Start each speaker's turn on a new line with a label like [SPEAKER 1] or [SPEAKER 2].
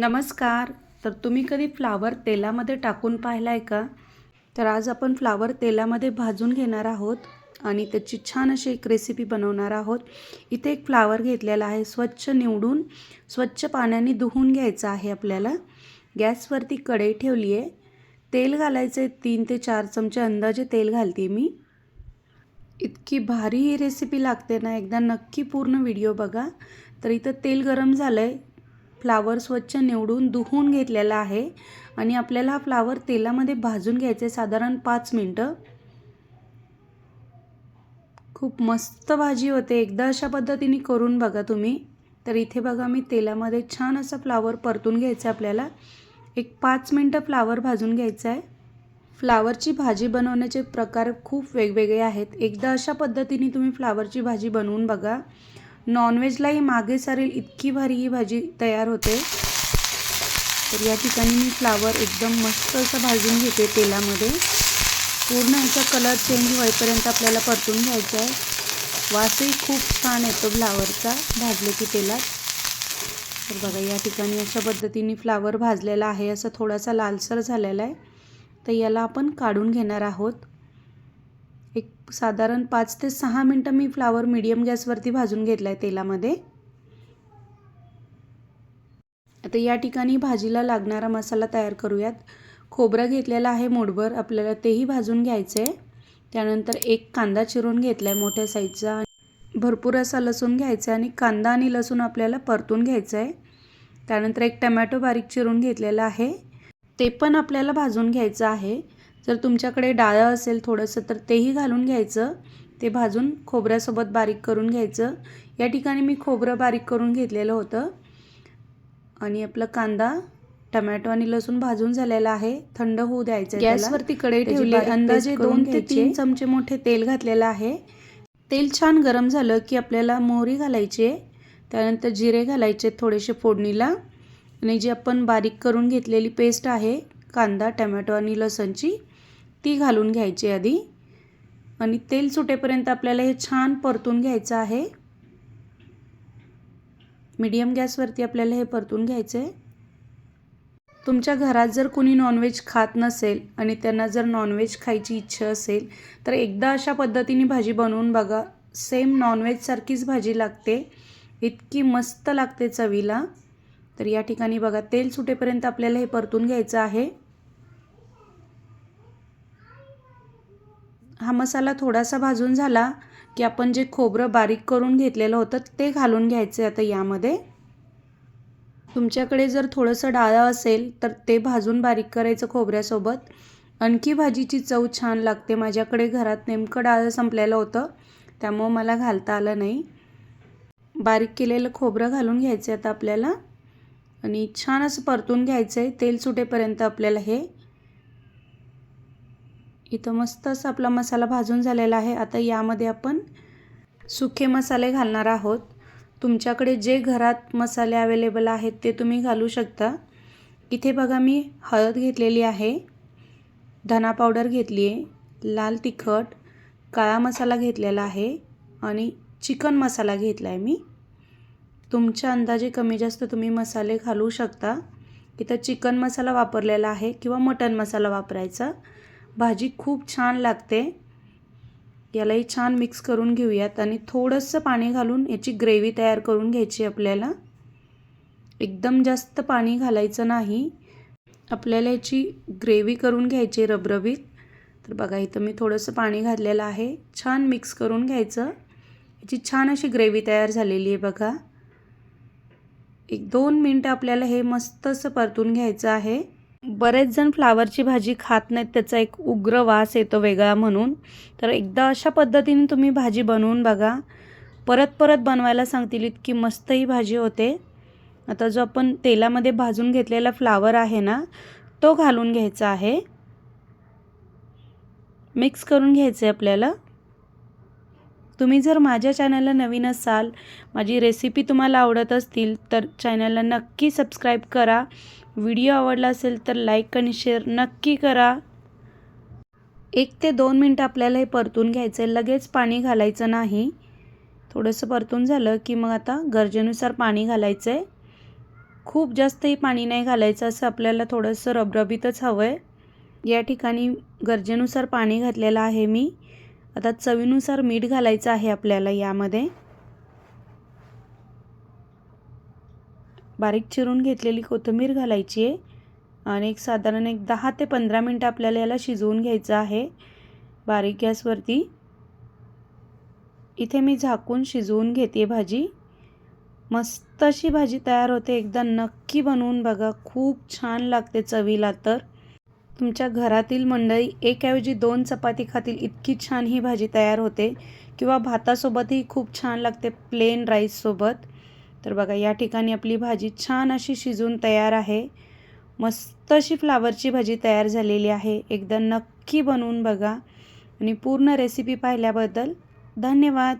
[SPEAKER 1] नमस्कार. तर तुम्ही कधी फ्लावर तेलामध्ये टाकून पाहिला आहे का? तर आज आपण फ्लावर तेलामध्ये भाजून घेणार आहोत आणि त्याची छान अशी एक रेसिपी बनवणार आहोत. इथे एक फ्लावर घेतलेला आहे स्वच्छ निवडून स्वच्छ पाण्याने धुवून घ्यायचं आहे आपल्याला. गॅसवरती कढई ठेवली आहे तेल घालायचं आहे तीन ते चार चमचे अंदाजे तेल घालते मी. इतकी भारी ही रेसिपी लागते ना एकदा नक्की पूर्ण व्हिडिओ बघा. तर इथं तेल गरम झालं आहे फ्लावर स्वच्छ निवडून धुवून घेतलेला आहे. आणि आपल्याला हा फ्लावर तेलामध्ये भाजून घ्यायचे साधारण पाच मिनटं. खूप मस्त भाजी होते. एकदा अशा पद्धतीने करून बघा तुम्ही. तर इथे बघा मी तेलामध्ये छान असं फ्लावर परतून घ्यायचं आहे आपल्याला. एक पाच मिनटं फ्लावर भाजून घ्यायचं आहे. फ्लावरची भाजी बनवण्याचे प्रकार खूप वेगवेगळे आहेत. एकदा अशा पद्धतीने तुम्ही फ्लावरची भाजी बनवून बघा. नॉनव्हेजलाही मागे सारेल इतकी भारी ही भाजी तयार होते. तर या ठिकाणी मी फ्लावर एकदम मस्त असं भाजून घेते तेलामध्ये. पूर्ण याचा कलर चेंज होईपर्यंत आपल्याला परतून घ्यायचा आहे. वासही खूप छान येतो फ्लावरचा भाजले की तेलात. तर बघा या ठिकाणी अशा पद्धतीने फ्लावर भाजलेला आहे. असं थोडासा लालसर झालेला आहे. तर याला आपण काढून घेणार आहोत. एक साधारण पाच ते सहा मिनटं मी फ्लावर मीडियम गॅसवरती भाजून घेतला आहे तेलामध्ये. आता या ठिकाणी भाजीला लागणारा मसाला तयार करूयात. खोबरं घेतलेलं आहे मोडभर आपल्याला तेही भाजून घ्यायचं आहे त्यानंतर एक कांदा चिरून घेतला आहे मोठ्या साईजचा. भरपूर असा लसूण घ्यायचा आहे आणि कांदा आणि लसूण आपल्याला परतून घ्यायचं आहे त्यानंतर एक टमॅटो बारीक चिरून घेतलेला आहे. ते पण आपल्याला भाजून घ्यायचं आहे. जर तुमच्याकडे डाळं असेल थोडंसं तर तेही घालून घ्यायचं. ते भाजून खोबऱ्यासोबत बारीक करून घ्यायचं. या ठिकाणी मी खोबरं बारीक करून घेतलेलं होतं. आणि आपला कांदा टमॅटो आणि लसूण भाजून झालेला आहे. थंड होऊ द्यायचं गॅसवरती कढई ठेवली अंदाजे दोन ते तीन चमचे मोठे तेल घातलेलं आहे. तेल छान गरम झालं की आपल्याला मोहरी घालायची. आहे त्यानंतर जिरे घालायचे थोडेसे फोडणीला. आणि जी आपण बारीक करून घेतलेली पेस्ट आहे कांदा टमॅटो आणि लसणची ती घालून घ्यायची आधी. आणि तेल सुटेपर्यंत आपल्याला हे छान परतून घ्यायचं आहे. मीडियम गॅसवरती आपल्याला हे परतून घ्यायचं आहे तुमच्या घरात जर कोणी नॉनव्हेज खात नसेल आणि त्यांना जर नॉनव्हेज खायची इच्छा असेल तर एकदा अशा पद्धतीने भाजी बनवून बघा. सेम नॉनव्हेजसारखीच भाजी लागते. इतकी मस्त लागते चवीला. तर या ठिकाणी बघा तेल सुटेपर्यंत आपल्याला हे परतून घ्यायचं आहे. हा मसाला थोडासा भाजून झाला की आपण जे खोबरं बारीक करून घेतलेलं होतं ते घालून घ्यायचं आता यामध्ये. तुमच्याकडे जर थोडंसं डाळं असेल तर ते भाजून बारीक करायचं खोबऱ्यासोबत. आणखी भाजीची चव छान लागते. माझ्याकडे घरात नेमकं डाळं संपलेलं होतं त्यामुळं मला घालता आलं नाही. बारीक केलेलं खोबरं घालून घ्यायचं आहे आता आपल्याला. आणि छान असं परतून घ्यायचं आहे तेल सुटेपर्यंत आपल्याला हे इथं मस्त आपला मसाला भाजून झालेला आहे. आता यामध्ये आपण सुखे मसाले घालणार आहोत. तुमच्याकडे जे घरात मसाले अवेलेबल आहेत ते तुम्ही घालू शकता. इथे बघा मी हळद घेतलेली आहे. धना पावडर घेतली आहे. लाल तिखट काळा मसाला घेतलेला आहे आणि चिकन मसाला घेतला आहे मी. तुमच्या अंदाजे कमी जास्त तुम्ही मसाले घालू शकता. इथं चिकन मसाला वापरलेला आहे किंवा मटन मसाला वापरायचा. भाजी खूप छान लागते. यालाही छान मिक्स करून घेऊयात आणि थोडंसं पाणी घालून याची ग्रेव्ही तयार करून घ्यायची आपल्याला. एकदम जास्त पाणी घालायचं नाही. आपल्याला याची ग्रेव्ही करून घ्यायची रबरबीत. तर बघा इथं मी थोडंसं पाणी घातलेलं आहे. छान मिक्स करून घ्यायचं. याची छान अशी ग्रेव्ही तयार झालेली आहे बघा. एक दोन मिनटं आपल्याला हे मस्त असं परतून घ्यायचं आहे. बरेच जण फ्लावरची भाजी खात नाहीत त्याचा एक उग्र वास येतो वेगळा म्हणून. तर एकदा अशा पद्धतीने तुम्ही भाजी बनवून बघा. परत परत बनवायला सांगतील इतकी मस्त ही भाजी होते. आता जो आपण तेलामध्ये भाजून घेतलेला फ्लावर आहे ना तो घालून घ्यायचा आहे. मिक्स करून घ्यायचं आहे आपल्याला. तुम्ही जर माझ्या चॅनलला नवीन असाल माझी रेसिपी तुम्हाला आवडत असतील तर चॅनलला नक्की सबस्क्राईब करा. व्हिडिओ आवडला असेल तर लाईक आणि शेअर नक्की करा. एक ते दोन मिनटं आपल्याला हे परतून घ्यायचं आहे लगेच पाणी घालायचं नाही. थोडंसं परतून झालं की मग आता गरजेनुसार पाणी घालायचं आहे खूप जास्तही पाणी नाही घालायचं असं आपल्याला थोडंसं रबरबीतच हवं आहे या ठिकाणी गरजेनुसार पाणी घातलेलं आहे मी. आता चवीनुसार मीठ घालायचं आहे आपल्याला यामध्ये. बारीक चिरून घेतलेली कोथिंबीर घालायची आहे. आणि एक साधारण एक दहा ते पंधरा मिनटं आपल्याला याला शिजवून घ्यायचं आहे. बारीक गॅसवरती. इथे मी झाकून शिजवून घेते भाजी. मस्त अशी भाजी तयार होते. एकदा नक्की बनवून बघा. खूप छान लागते चवीला तर. तुमच्या घरातील मंडळी एकऐवजी दोन चपाती खातील इतकी छान ही भाजी तयार होते. किंवा भातासोबतही खूप छान लागते प्लेन राईससोबत तर बघा या ठिकाणी आपली भाजी छान अशी शिजून तयार आहे. मस्त अशी फ्लावरची भाजी तयार झालेली आहे. एकदा नक्की बनवून बघा. आणि पूर्ण रेसिपी पाहिल्याबद्दल धन्यवाद.